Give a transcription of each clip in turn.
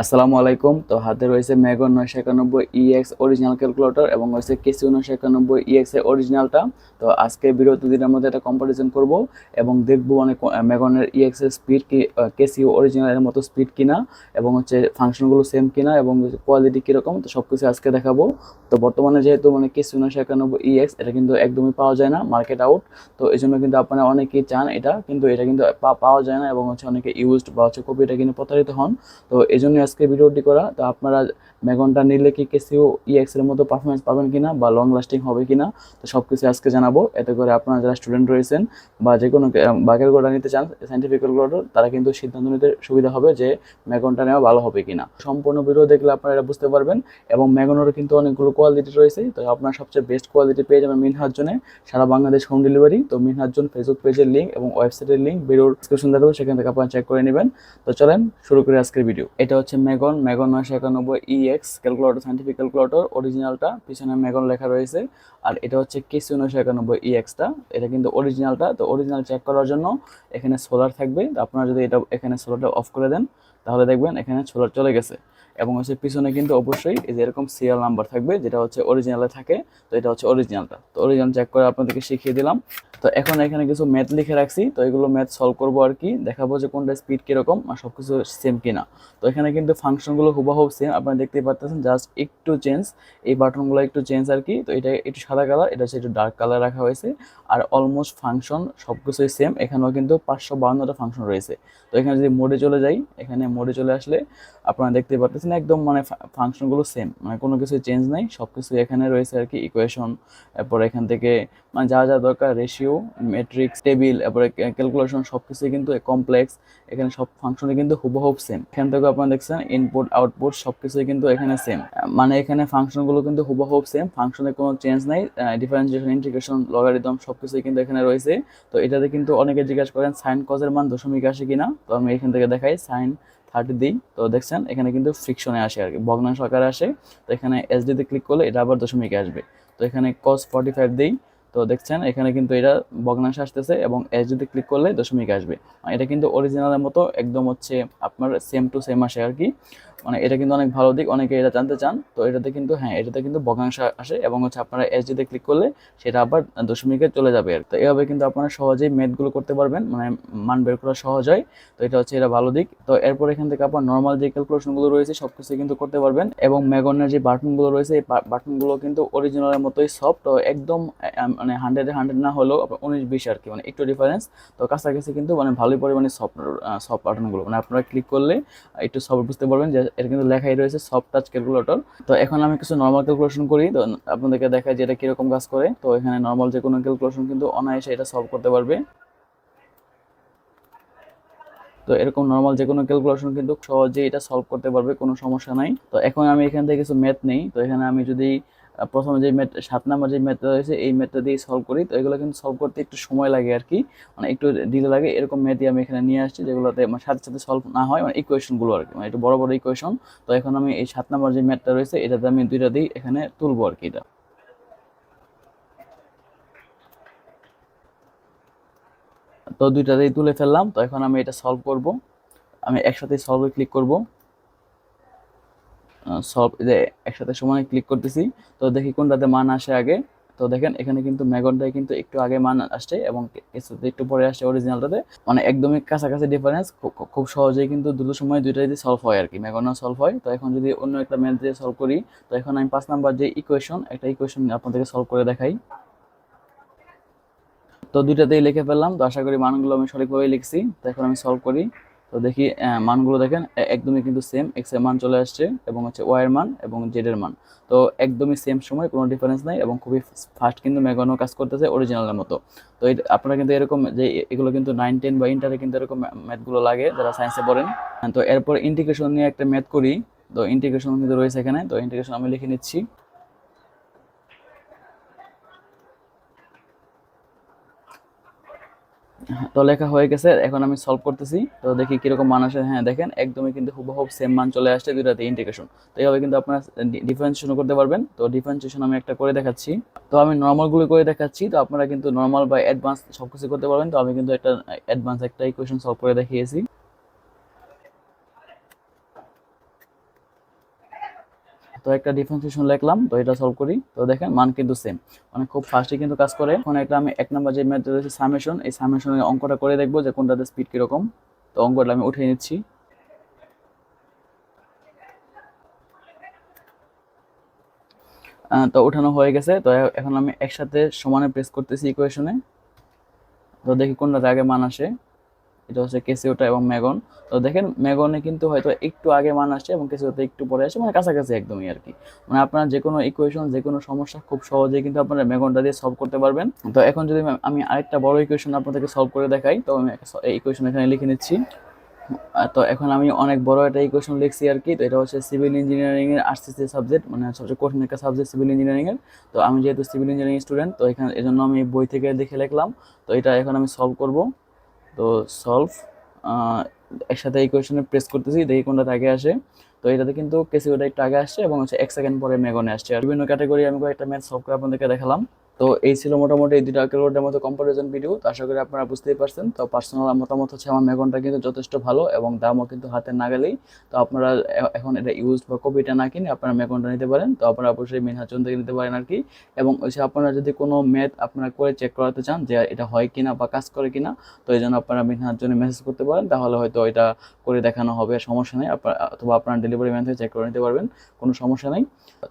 আসসালামু আলাইকুম। তো হাতে রয়েছে ম্যাগন নয়শো একানব্বই ইএক্স অরিজিনাল ক্যালকুলেটর এবং রয়েছে কেসিউ নয়শো একানব্বই ইএক্স এর অরিজিনালটা তো আজকে বিরত দুদিনের মধ্যে একটা কম্পারিজন করব এবং দেখব মানে ম্যাগনের ইএক্স এর স্পিড কি কেসিউ অরিজিনালের মতো স্পিড কিনা এবং হচ্ছে ফাংশনগুলো সেম কিনা এবং কোয়ালিটি কীরকম, তো সব কিছু আজকে দেখাবো। তো বর্তমানে যেহেতু মানে কেসিউ নয়শো একানব্বই ইএক্স এটা কিন্তু একদমই পাওয়া যায় না মার্কেট আউট তো এই জন্য কিন্তু আপনারা অনেকেই চান এটা, কিন্তু এটা কিন্তু পাওয়া যায় না এবং হচ্ছে অনেকে ইউজড বা হচ্ছে কপি এটা কিনে প্রতারিত হন। তো এই জন্য আজকে ভিডিওটি করা, তো আপনারা ম্যাগনটা নিলে কি কেসিও ইএক্স এর মতো পারফরমেন্স পাবেন কিনা বা লং লাস্টিং হবে কিনা, তো সব কিছু আজকে জানাব। এতে করে আপনারা যারা স্টুডেন্ট রয়েছেন বা যে কোনো বাকের গোটা নিতে চান সাইন্টিফিক ক্যালকুলেটর তারা কিন্তু সিদ্ধান্ত নিতে সুবিধা হবে যে ম্যাগনটা নেওয়া ভালো হবে কিনা। সম্পূর্ণ ভিডিও দেখলে আপনারা এটা বুঝতে পারবেন এবং ম্যাগনেরও কিন্তু অনেকগুলো কোয়ালিটি রয়েছে, তো আপনার সবচেয়ে বেস্ট কোয়ালিটি পেয়ে যাবেন মিনহার জন্য সারা বাংলাদেশ হোম ডেলিভারি তো মিনহার জন ফেসবুক পেজের লিঙ্ক এবং ওয়েবসাইটের লিঙ্ক ভিডিওর ডিসক্রিপশন থাকবে সেখান থেকে আপনারা চেক করে নেবেন। তো চলেন শুরু করি আজকের ভিডিও এটা হচ্ছে ম্যাগন মেগন নয়শো একানব্বই ইএক্স ক্যালকুলেটর সাইন্টিফিক ক্যালকুলেটর অরিজিনালটা পিছনে মেগন লেখা রয়েছে। আর এটা হচ্ছে কেসি নয়শো একানব্বই ইএক্সটা এটা কিন্তু অরিজিনালটা তো অরিজিনাল চেক করার জন্য এখানে সোলার থাকবে। আপনারা যদি এটা, এখানে সোলারটা অফ করে দেন তাহলে দেখবেন এখানে সোলার চলে গেছে। এবং হচ্ছে পিছনে কিন্তু অবশ্যই এই যে এরকম সিরিয়াল নাম্বার থাকবে, যেটা হচ্ছে অরিজিনালে থাকে, তো এটা হচ্ছে অরিজিনালটা তো অরিজিনাল চেক করে আপনাদেরকে শিখিয়ে দিলাম। তো এখন এখানে কিছু ম্যাথ লিখে রাখছি, তো এগুলো ম্যাথ সলভ করব আর কি, দেখাবো যে কোনটা স্পিড কীরকম আর সব কিছু সেম কিনা। তো এখানে কিন্তু ফাংশনগুলো হুবাহুব সেম আপনারা দেখতেই পাচ্ছেন জাস্ট একটু চেঞ্জ এই বাটনগুলো একটু চেঞ্জ আর কি, তো এটা একটু সাদা কালার এটা হচ্ছে একটু ডার্ক কালার রাখা হয়েছে। আর অলমোস্ট ফাংশন সব কিছুই সেম এখানেও কিন্তু পাঁচশো বাউন্নটা ফাংশন রয়েছে। তো এখানে যদি মোডে চলে যাই, এখানে মোডে চলে আসলে আপনারা দেখতে পাচ্ছেন একদম মানে ফাংশনগুলো সেম মানে কোনো কিছু চেঞ্জ নাই সব কিছু এখানে রয়েছে আর কি ইকুয়েশন এরপর এখান থেকে মানে যা যা দরকার রেশিও ম্যাট্রিক্স টেবিল এরপরে ক্যালকুলেশন সব কিছুই কিন্তু কমপ্লেক্স এখানে সব ফাংশনে কিন্তু হুবহুব সেম এখান থেকে আপনারা দেখছেন ইনপুট আউটপুট সব কিছুই কিন্তু এখানে সেম মানে এখানে ফাংশনগুলো কিন্তু হুবহুব সেম ফাংশনে কোনো চেঞ্জ নাই ডিফারেন্সিয়েশন ইন্টিগ্রেশন লগারিদম সব কিছুই কিন্তু এখানে রয়েছে। তো এটাতে কিন্তু অনেকে জিজ্ঞাসা করেন সাইন কজের মান দশমিক আসে কিনা? তো আমি এখান থেকে দেখাই সাইন থার্টি দিই তো দেখছেন, এখানে কিন্তু ফ্রিকশনে আসে আর কি। ভগ্নাংশ আকারে আসে, তো এখানে এসডিতে ক্লিক করলে এটা আবার দশমিকে আসবে। তো এখানে কস ফর্টি ফাইভ দিই, তো দেখছেন, এখানে কিন্তু এটা ভগ্নাংশ আসতেছে এবং এসডিতে ক্লিক করলে দশমিক আসবে। এটা কিন্তু অরিজিনালের মতো, একদম হচ্ছে আপনার সেম টু সেম আসে আর কি। মানে এটা কিন্তু অনেক ভালো দিক, অনেকে এটা জানতে চান। তো এটাতে কিন্তু হ্যাঁ এটাতে কিন্তু ভগ্নাংশ আসে এবং হচ্ছে আপনারা এসডিতে ক্লিক করলে সেটা আবার দশমিকে চলে যাবে আর তো এভাবে কিন্তু আপনারা সহজেই ম্যাথগুলো করতে পারবেন মানে মান বের করা সহজ হয়। তো এটা হচ্ছে এটা ভালো দিক। তো এরপর এখান থেকে আপনার নর্মাল যে ক্যালকুলেশনগুলো রয়েছে, সব কিছু কিন্তু করতে পারবেন এবং ম্যাগনের যে বাটনগুলো রয়েছে, এই বাটনগুলো কিন্তু অরিজিনালের মতোই সফট একদম মানে হান্ড্রেডে হান্ড্রেড না হলেও উনিশ, বিশ আর কি মানে একটু ডিফারেন্স তো কাছাকাছি কিন্তু মানে ভালোই পরিমাণে সফট সফট বাটনগুলো মানে আপনারা ক্লিক করলে একটু সফট বুঝতে পারবেন যে এটা কিন্তু লেখাই রয়েছে সফট টাচ ক্যালকুলেটর তো এখন আমি কিছু নর্মাল ক্যালকুলেশন করি, তো আপনাদেরকে দেখাই যে এটা কীরকম কাজ করে। তো এখানে নর্মাল যে কোনো ক্যালকুলেশন কিন্তু অনায়াসে এটা সলভ করতে পারবে। তো এরকম নর্মাল যে কোনো ক্যালকুলেশন কিন্তু সহজেই এটা সলভ করতে পারবে, কোনো সমস্যা নাই। তো এখন আমি এখান থেকে কিছু ম্যাথ নেই। তো এখানে আমি যদি প্রথমে যে ম্যাথ সাত নাম্বার যে ম্যাথটা রয়েছে, এই ম্যাথটা দিয়ে সলভ করি। তো এগুলো কিন্তু সলভ করতে একটু সময় লাগে আর কি। মানে একটু ডিলে লাগে। এরকম ম্যাথই আমি এখানে নিয়ে আসছি, যেগুলোতে মানে সাথে সাথে সলভ না হয় মানে ইকুয়েশনগুলো আর কি। মানে একটু বড় বড় ইকুয়েশন তো এখন আমি এই সাত নাম্বার যে ম্যাথটা রয়েছে, এটাতে আমি দুইটা দিই এখানে তুলবো আর কি এটা। তো দুইটাতেই তুলে ফেললাম। তো এখন আমি এটা সলভ করব। আমি একসাথে সলভে ক্লিক করব। সলভ যে একসাথে সমানে ক্লিক করতেছি। তো দেখি কোনটাতে মান আসে আগে। তো দেখেন, এখানে কিন্তু ম্যাগনটাই কিন্তু একটু আগে মান আসছে এবং কিছুতে একটু পরে আসছে অরিজিনালটাতে মানে একদমই কাছাকাছি ডিফারেন্স খুব সহজেই কিন্তু দ্রুত সময় দুইটাই দিয়ে সলভ হয় আর কি ম্যাগনও সলভ হয়। তো এখন যদি অন্য একটা ম্যাথ দিয়ে সলভ করি, তো এখন আমি পাঁচ নাম্বার যে ইকুয়েশন একটা ইকুয়েশন আপনাদেরকে সলভ করে দেখাই। তো দুইটাতেই লিখে ফেললাম। তো আশা করি মানগুলো আমি সঠিকভাবে লিখছি। তো এখন আমি সলভ করি। তো দেখি মানগুলো দেখেন একদমই কিন্তু সেম এক্সের মান চলে আসছে এবং হচ্ছে ওয়াই এর মান এবং জেড এর মান। তো একদমই সেম সময়, কোনো ডিফারেন্স নাই এবং খুবই ফাস্ট কিন্তু মেগানো কাজ করতেছে অরিজিনালের মতো। তো আপনারা কিন্তু এরকম যে এগুলো কিন্তু নাইন টেন বা ইন্টারে কিন্তু এরকম ম্যাথগুলো লাগে যারা সায়েন্সে পড়েন। তো এরপর ইন্টিগ্রেশন নিয়ে একটা ম্যাথ করি। তো ইন্টিগ্রেশন কিন্তু রয়েছে এখানে, তো ইন্টিগ্রেশন আমি লিখে নিচ্ছি। তো লেখা হয়ে গেছে, এখন আমি সলভ করতেছি। তো দেখি কীরকম মান আসে। হ্যাঁ দেখেন, একদমই কিন্তু হুবহুব সেম মান চলে আসছে দুইটাতে ইন্টিগ্রেশন তো এইভাবে কিন্তু আপনারা ডিফারেন্সিয়েশন করতে পারবেন। তো ডিফারেন্সিয়েশন আমি একটা করে দেখাচ্ছি। তো আমি নর্মালগুলো করে দেখাচ্ছি। তো আপনারা কিন্তু নর্মাল বা অ্যাডভান্স সব কিছু করতে পারবেন। তো আমি কিন্তু একটা অ্যাডভান্স একটা ইকুয়েশন সলভ করে দেখিয়েছি। তো একটা ডিফারেন্সিয়েশন লিখলাম, তো এটা সলভ করি। তো দেখেন, মান কিন্তু সেম মানে খুব ফাস্টে কিন্তু কাজ করে। এখন একটা আমি এক নম্বর যে ম্যাথ রয়েছে সামেশন এই সামেশনের অঙ্কটা করে দেখব যে কোনটাতে স্পিড কীরকম। তো অঙ্কটা আমি উঠিয়ে নিচ্ছি। তো ওঠানো হয়ে গেছে। তো এখন আমি একসাথে সমানে প্রেস করতেছি ইকুয়েশনে তো দেখি কোনটাতে আগে মান আসে। এটা হচ্ছে কেসিওটা এবং ম্যাগন তো দেখেন ম্যাগনে কিন্তু হয়তো একটু আগে মান আসছে এবং কেসিওতে একটু পরে আসে মানে কাছাকাছি একদমই আর কি। মানে আপনারা যে কোনো ইকুয়েশন যে কোনো সমস্যা খুব সহজেই কিন্তু আপনারা ম্যাগনটা দিয়ে সলভ করতে পারবেন। তো এখন যদি আমি আরেকটা বড় ইকুয়েশন আপনাদেরকে সলভ করে দেখাই, তো আমি এই ইকুয়েশন এখানে লিখে নিচ্ছি। তো এখন আমি অনেক বড় একটা ইকুয়েশন লিখছি আর কি, তো এটা হচ্ছে সিভিল ইঞ্জিনিয়ারিং এর আরসিসি সাবজেক্ট মানে সবচেয়ে কঠিন একটা সাবজেক্ট সিভিল ইঞ্জিনিয়ারিং এর। তো আমি যেহেতু সিভিল ইঞ্জিনিয়ারিং স্টুডেন্ট তো এখানে এজন্য আমি বই থেকে দেখে লিখলাম। তো এটা এখন আমি সলভ করব। তো সলভ একসাথে ইকুয়েশনে প্রেস করতেছি, দেখি কোনটা আগে আসে। তো এটাতে কিন্তু কেসিওটা একটু আগে আসছে এবং হচ্ছে এক সেকেন্ড পরে মেগনে আসছে। আর বিভিন্ন ক্যাটাগরি আমি কয়েকটা ম্যাথ সলভ করে আপনাদেরকে দেখালাম। তো এই ছিল মোটামুটি এই দুটো ক্যালোরিটার মতো কম্পারিজন ভিডিও তো আশা করি আপনারা বুঝতেই পারছেন। তো পার্সোনাল মতামত হচ্ছে আমার মেগনটা কিন্তু যথেষ্ট ভালো এবং দামও কিন্তু হাতে না গেলেই। তো আপনারা এখন এটা ইউজ বা কপিটা না কিনে আপনারা মেগনটা নিতে পারেন। তো আপনারা অবশ্যই মিনহাচন থেকে নিতে পারেন আর কি। এবং হচ্ছে আপনারা যদি কোনো ম্যাথ আপনারা করে চেক করাতে চান যে এটা হয় কিনা বা কাজ করে কিনা, তো এই জন্য আপনারা মিনহার জন্য মেসেজ করতে পারেন। তাহলে হয়তো এটা করে দেখানো হবে, সমস্যা নেই। আপনার, অথবা আপনার ডেলিভারি ম্যান থেকে চেক করে নিতে পারবেন, কোনো সমস্যা নেই।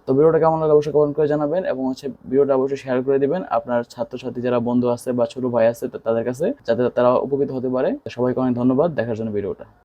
তো ভিডিওটা কেমন লাগলে অবশ্যই কমেন্ট করে জানাবেন এবং হচ্ছে ভিডিওটা অবশ্যই শেয়ার করে দিবেন। আপনার ছাত্রছাত্রী যারা বন্ধু আছে বা ছোট ভাই আছে তাদের কাছে, যাতে তারা উপকৃত হতে পারে। সবাইকে অনেক ধন্যবাদ। দেখার জন্য ভিডিওটা।